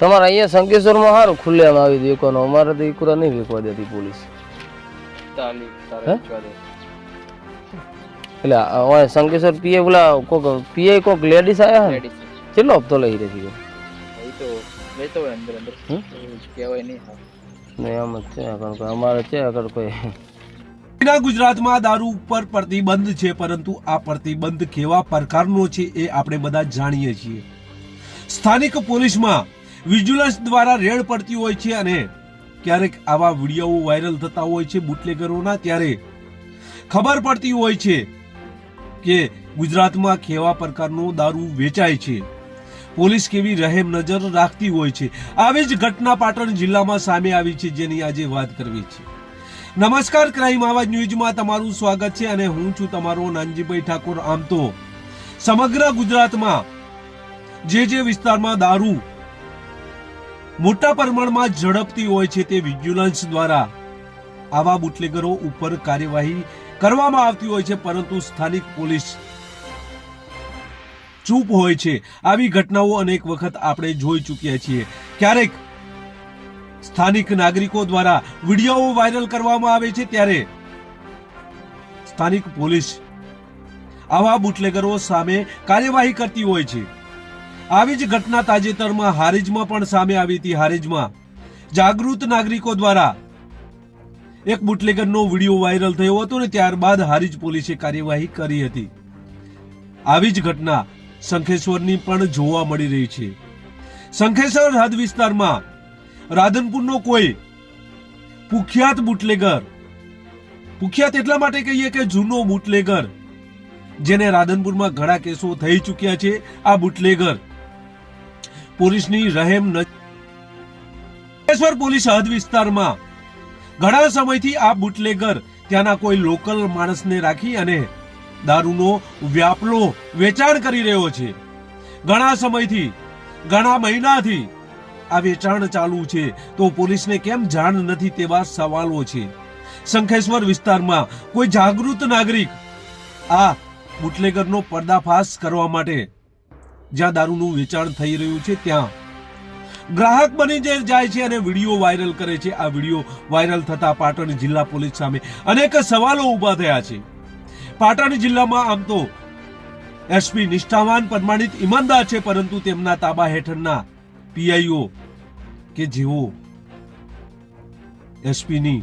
તમારે અહીંયા શંકેશ્વરમાં સારું ખુલ્લેમાં આવી દેખવાનું અમારે તો ઈકુરા નહીં વેકવા દેતી પોલીસ. એટલે ઓય શંકેશ્વર પીએ બોલા કોક પીએ કોક લેડીસ આયા હે કેટલો હપ્તો લઈ રહી છે? હમ? નહીં આમ જ છે આગળ કોઈ અમારે છે આગળ કોઈ ના ગુજરાતમાં દારૂ ઉપર પ્રતિબંધ છે પરંતુ આ પ્રતિબંધ કેવા પ્રકારનો છે એ આપણે બધા જાણીએ છીએ. સ્થાનિક પોલીસમાં વિજિલન્સ દ્વારા રેડ પડતી હોય છે અને ક્યારેક આવા વીડિયો વાયરલ થતા હોય છે બુટલેગરોના, ત્યારે ખબર પડતી હોય છે કે ગુજરાતમાં કેવા પ્રકારનો દારૂ વેચાય છે. પોલીસ કેવી રહેમ નજર રાખતી હોય છે. આવી જ ઘટના પાટણ જિલ્લામાં સામે આવી છે જેની આજે વાત કરવી છે. નમસ્કાર, ક્રાઇમ આવાજ ન્યૂઝમાં તમારું સ્વાગત છે અને હું છું તમારો નાનજીભાઈ ઠાકોર. આમ તો સમગ્ર ગુજરાતમાં જે જે વિસ્તારમાં દારૂ મોટા પ્રમાણમાં ઝડપતી હોય છે તે વિજ્યુલન્સ દ્વારા. આવા બુટલેગરો ઉપર કાર્યવાહી કરવામાં આવતી હોય છે, પરંતુ સ્થાનિક પોલીસ ચૂપ હોય છે. આવી ઘટનાઓ અનેક વખત આપણે જોઈ ચૂક્યા છીએ. ક્યારેક સ્થાનિક નાગરિકો દ્વારા વીડિયો વાયરલ કરવામાં આવે છે, ત્યારે સ્થાનિક પોલીસ આવા બુટલેગરો સામે કાર્યવાહી કરતી હોય છે. આવી જ ઘટના તાજેતરમાં હારીજમાં પણ સામે આવી હતી. હારીજમાં જાગૃત નાગરિકો દ્વારા એક બુટલેગરનો વીડિયો વાયરલ થયો હતો ને ત્યારબાદ હારીજ પોલીસે કાર્યવાહી કરી હતી. આવી જ ઘટના શંખેશ્વરની પણ જોવા મળી રહી છે. શંખેશ્વર હદ વિસ્તારમાં રાધનપુરનો કોઈ કુખ્યાત બુટલેગર, કુખ્યાત એટલા માટે કહીએ કે જૂનો બુટલેગર, જેને રાધનપુરમાં ઘણા કેસો થઈ ચૂક્યા છે, આ બુટલેગર પોલીસની રહેમ ન પોલીસ હદ વિસ્તારમાં. ઘણા સમયથી આ બુટલેગર, ત્યાંના કોઈ લોકલ માણસને રાખી અને દારૂનો વ્યાપલો વેચાણ કરી રહ્યો છે. ઘણા સમયથી, ઘણા મહિનાથી આ વેચાણ ચાલુ છે. તો પોલીસને કેમ જાણ નથી તેવા સવાલો છે. શંખેશ્વર વિસ્તારમાં કોઈ જાગૃત નાગરિક આ બુટલેગરનો પર્દાફાશ કરવા માટે જ્યાં દારૂનું વેચાણ થઈ રહ્યું છે ત્યાં. ગ્રાહક બની જે જાય છે અને વીડિયો વાયરલ કરે છે. આ વીડિયો વાયરલ થતા પાટણ જિલ્લા પોલીસ સામે અનેક સવાલો ઊભા થયા છે. પાટણ જિલ્લામાં આમ તો એસપી નિષ્ઠાવાન, પ્રમાણિત ઈમાનદાર છે, પરંતુ તેમના તાબા હેઠળના પીઆઈઓ કે જેઓ એસપીની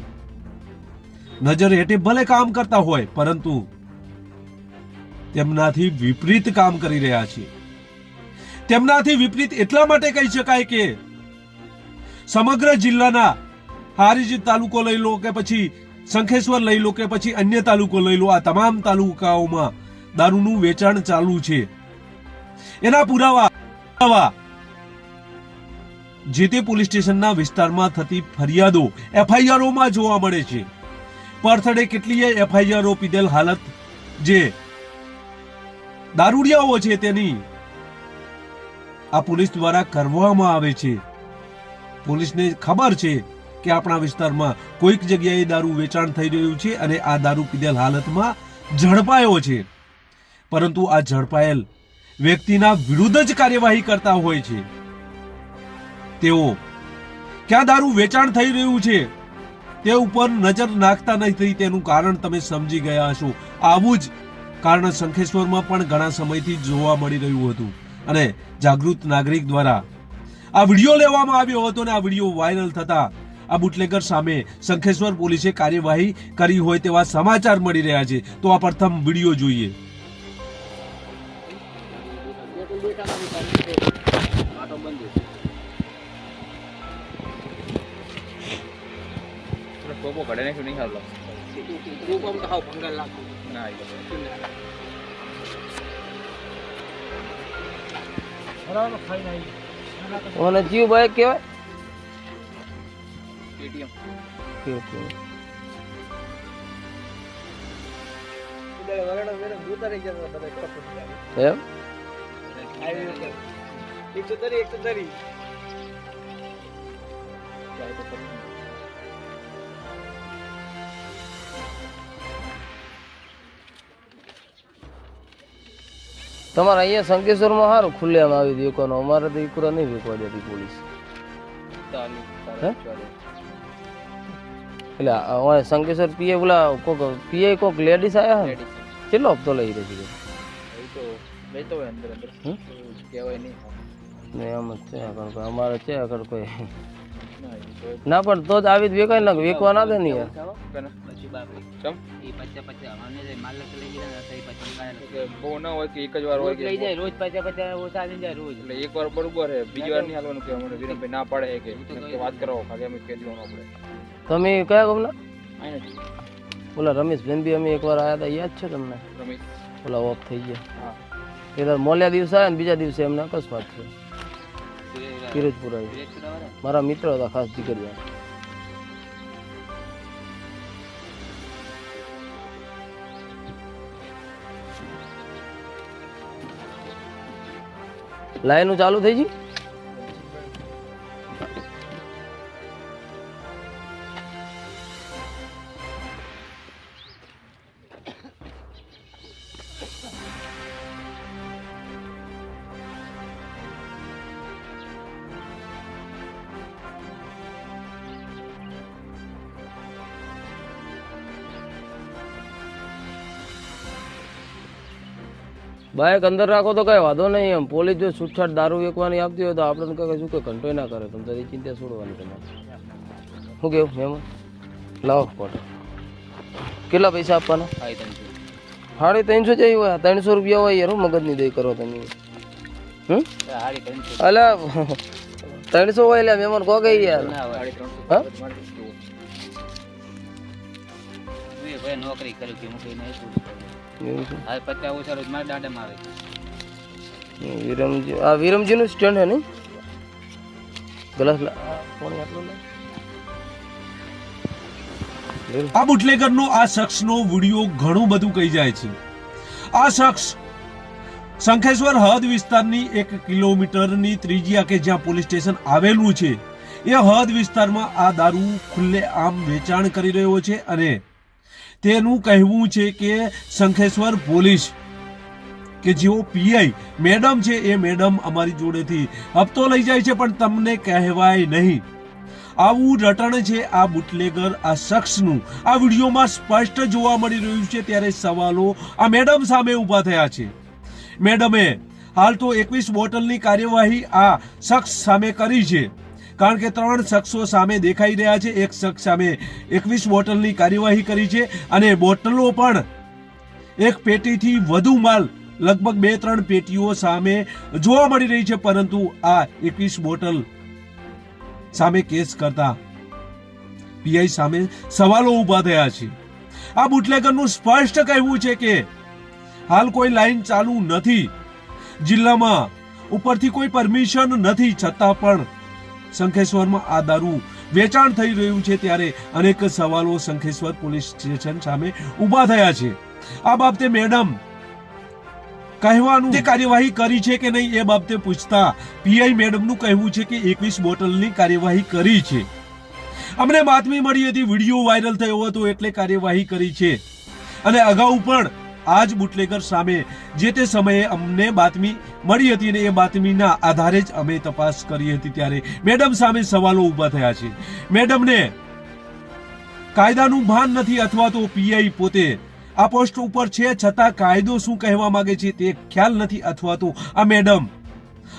નજર હેઠે ભલે કામ કરતા હોય, પરંતુ તેમનાથી વિપરીત કામ કરી રહ્યા છે. તેમનાથી વિપરીત એટલા માટે કહી શકાય કે સમગ્ર જિલ્લાના હારીજી તાલુકો લઈ લો કે પછી શંખેશ્વર લઈ લો કે પછી અન્ય તાલુકો લઈ લો, આ તમામ તાલુકાઓમાં દારૂનું વેચાણ ચાલુ છે. એના પુરાવા જે તે પોલીસ સ્ટેશનના વિસ્તારમાં થતી ફરિયાદો એફઆઈઆરોમાં જોવા મળે છે. પરથડે કેટલીય એફઆઈઆરો પીધેલ હાલત જે દારૂડિયાઓ છે તેની આ પોલીસ દ્વારા કરવામાં આવે છે. પોલીસને ખબર છે કે આપણા વિસ્તારમાં કોઈક જગ્યાએ દારૂ વેચાણ થઈ રહ્યું છે અને આ દારૂ પીધેલ હાલતમાં ઝડપાયો છે. પરંતુ આ ઝડપાયેલ વ્યક્તિના વિરુદ્ધ જ કાર્યવાહી કરતા હોય છે. તેઓ, ક્યાં દારૂ વેચાણ થઈ રહ્યું છે? તે ઉપર નજર નાખતા નથી તેનું કારણ તમે સમજી ગયા હશો. આવું જ કારણ શંખેશ્વરમાં પણ ઘણા સમયથી જોવા મળી રહ્યું હતું. અને જાગૃત નાગરિક દ્વારા આ વીડિયો લેવામાં આવ્યો હતો અને આ વીડિયો વાયરલ થતા આ બુટલેગર સામે શંખેશ્વર પોલીસે કાર્યવાહી કરી હોય તેવા સમાચાર મળી રહ્યા છે. તો આ પ્રથમ વીડિયો જોઈએ. ઘડે નહીં લાગુ ના ઓને જીવ બાઈક કહેવાય? પેટીએમ કેવું કેવું. એમ? એકસો તરી એકસો તરી. તમારે અહીંયા શંકેશ્વરમાં સારું ખુલ્લેમાં આવી દેખવાનું અમારે તો ઈકુરા નહીં વેકવા દેતી પોલીસ? એટલે હવે શંકેશ્વર પીએ પેલા કોક પીએ કોક લેડીસ આવ્યા હે? કેટલો હપ્તો લઈ રહી છે? ને એમ જ છે આગળ કોઈ અમારે છે આગળ કોઈ ના પણ તો જ આવી જ વેકાય ના વેકવા ના દે ને યાર. બહુ ના હોય કે એક જ વાર હોય કે રોજ પચા પચા ઓછા આવી જાય રોજ. એટલે એક વાર બરોબર હે બીજી વાર નહીં હાલવાનું કે અમને વિરમભાઈ ના પાડે કે. કે વાત કરાવો ખાલી અમે કહી દેવાનું આપણે તમે કયા ગમના. ઓલા રમેશ બેન બી અમે એકવાર આયા હતા યાદ છે તમને? રમેશ. ઓલા ઓફ થઈ ગયા. હા. એ મોલ્યા દિવસે આવ્યા ને બીજા દિવસે એમને અકસ્માત થયો. કિરોજપુરા મારા મિત્ર હતા ખાસ જીગરિયા લાઈનું ચાલુ થઈ ગઈ બાઇક અંદર રાખો તો કઈ વાંધો નહીં એમ. પોલીસ જો છૂટછાટ દારૂ વેકવાની આપતી હોય તો આપણે કહે શું કે કંટ્રોલ ના કરે. તમે તારી ચિંતા છોડવાની તમારે. શું કેવું મહેમાન લાવો ફોટો. કેટલા પૈસા આપવાના? સાડી ત્રણસો જ હોય. ત્રણસો રૂપિયા હોય યાર મગજની દઈ કરો તમે. હમ? અલા, ત્રણસો હોય એટલે મહેમાન કો ગઈ યાર. હા? નોકરી કરી. એવું છે? હવે પચાસ ઓછા રોજ મારા દાંડામાં આવે વિરમજી આ વિરમજીનું સ્ટેન્ડ હે ગ્લાસ લા પાણી આટલું લા. આ બુટલેગરનો આ શખ્સનો વીડિયો ઘણું બધું કહી જાય છે. આ શખ્સ શંખેશ્વર હદ વિસ્તારની એક કિલોમીટરની ત્રિજ્યા કે જ્યાં પોલીસ સ્ટેશન આવેલું છે. એ હદ વિસ્તારમાં આ દારૂ ખુલ્લે આમ વેચાણ કરી રહ્યો છે અને તેનું કહેવું છે કે શંખેશ્વર પોલીસ, કે જેઓ પીઆઈ, મેડમ છે, એ મેડમ અમારી જોડેથી હપ્તો લઈ જાય છે, પણ તમને કહેવાય નહીં. આવું રટણ છે, આ બુટલેગર, આ શખ્સનું. આ વિડીયોમાં સ્પષ્ટ જોવા મળી રહ્યું છે, ત્યારે સવાલો આ મેડમ સામે ઊભા થયા છે. મેડમે, હાલ તો એકવીસ બોટલની કાર્યવાહી આ શખ્સ સામે કરી છે. કારણ કે ત્રણ શખ્સો સામે દેખાઈ રહ્યા છે. એક શખ્સ સામે એકવીસ બોટલની કાર્યવાહી કરી છે અને બોટલો પણ એક પેટીથી વધુ માલ, લગભગ બે ત્રણ પેટીઓ સામે જોવા મળી રહી છે, પરંતુ આ એકવીસ બોટલ સામે કેસ કરતા પીઆઈ સામે સવાલો ઊભા થયા છે. આ બુટલેગરનું સ્પષ્ટ કહેવું છે કે હાલ કોઈ લાઈન ચાલુ નથી. જિલ્લામાં ઉપરથી કોઈ પરમિશન નથી, છતાં પણ શંખેશ્વરમાં આ દારૂ વેચાણ થઈ રહ્યું છે ત્યારે અનેક સવાલો શંખેશ્વર પોલીસ સ્ટેશન સામે ઊભા થયા છે. આ બાબતે મેડમ કહેવાનું જે કાર્યવાહી કરી છે કે નહીં એ બાબતે પૂછતા પીઆઈ મેડમનું કહેવું છે કે એકવીસ બોટલની કાર્યવાહી કરી છે. અમને બાતમી મળી હતી, વીડિયો વાયરલ થયો હતો એટલે કાર્યવાહી કરી છે. અને અગાઉ પણ આ જ બુટલેગર સામે જે તે સમયે અમને બાતમી મળી હતી અને એ બાતમીના આધારે જ અમે તપાસ કરી હતી ત્યારે મેડમ સામે સવાલો ઊભા થયા છે. મેડમને કાયદાનું ભાન નથી અથવા તો પીઆઈ પોતે આ પોસ્ટ ઉપર છે, છતાં કાયદો શું કહેવા માંગે છે તે ખ્યાલ નથી અથવા તો આ મેડમ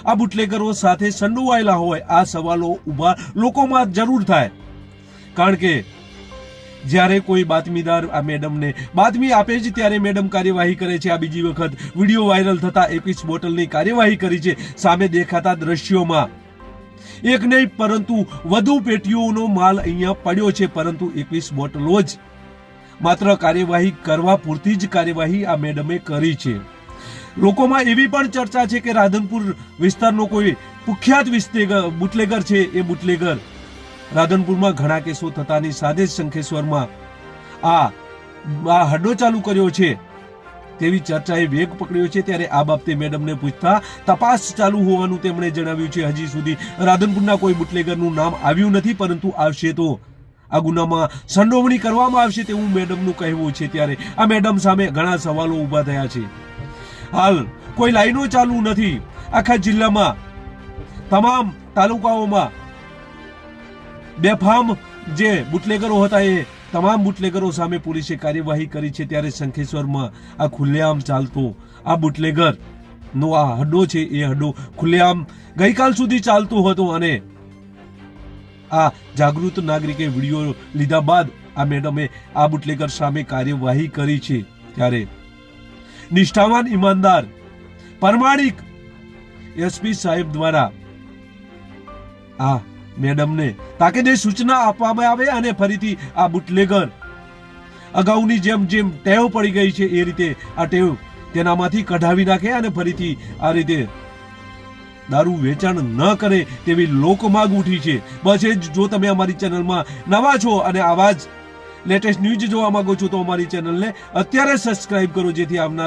આ બુટલેગરો સાથે સંડોવાયેલા હોય આ સવાલો ઊભા લોકોમાં જરૂર થાય. કારણ કે જ્યારે કોઈ બાતમીદાર આ મેડમને બાતમી આપે છે ત્યારે મેડમ કાર્યવાહી કરે છે. આ બીજી વખત વીડિયો વાયરલ થતા એપીસ બોટલની કાર્યવાહી કરી છે. સામે દેખાતા દ્રશ્યોમાં એક નહીં, પરંતુ વધુ પેટીઓનો માલ અહીંયા પડ્યો છે, પરંતુ એકવીસ બોટલો જ. માત્ર કાર્યવાહી કરવા પૂરતી જ કાર્યવાહી આ મેડમે કરી છે. લોકોમાં એવી પણ ચર્ચા છે કે રાધનપુર વિસ્તારનો કોઈ કુખ્યાત વિસ્તેગર બુટલેગર છે. એ બુટલેગર રાધનપુરમાં ઘણા કેસો થતાની સાથે જ શંખેશ્વરમાં આ આ હડો ચાલુ કર્યો છે. તેવી ચર્ચાએ વેગ પકડ્યો છે ત્યારે આ બાબતે મેડમને પૂછતા તપાસ ચાલુ હોવાનું તેમણે જણાવ્યું છે. હજી સુધી રાધનપુરના કોઈ બુટલેગરનું નામ આવ્યું નથી, પરંતુ આવશે તો. આ ગુનામાં સંડોવણી કરવામાં આવશે તેવું મેડમનું કહેવું છે. ત્યારે આ મેડમ સામે ઘણા સવાલો ઊભા થયા છે. હાલ કોઈ લાઈનો ચાલુ નથી. આખા જિલ્લામાં તમામ તાલુકાઓમાં બેફામ જે બુટલેગરો હતા એ તમામ બુટલેગરો સામે પોલીસે કાર્યવાહી કરી છે ત્યારે શંખેશ્વરમાં આ ખુલ્લેઆમ ચાલતો આ બુટલેગર નો આ હડો છે એ હડો ખુલ્લેઆમ ગઈકાલ સુધી ચાલતો હતો અને આ જાગૃત નાગરિકે વીડિયો લીધા બાદ આ મેડમે આ બુટલેગર સામે કાર્યવાહી કરી છે ત્યારે નિષ્ઠાવાન ઈમાનદાર, પ્રમાણિક એસપી સાહેબ દ્વારા આ મેડમને તાકીદે સૂચના આપવામાં આવે અને ફરીથી આ બુટલેગર અગાઉની જેમ જેમ ટેવ પડી ગઈ છે એ રીતે આ ટેવ તેનામાંથી કઢાવી નાખે અને ફરીથી આ રીતે દારૂ વેચાણ ન કરે તેવી લોકમાગ ઉઠી છે. બસ એ જ જો તમે અમારી ચેનલમાં નવા છો અને આવા જ લેટેસ્ટ ન્યૂઝ જોવા માંગો છો તો અમારી ચેનલને અત્યારે સબસ્ક્રાઇબ કરો જેથી આવનાર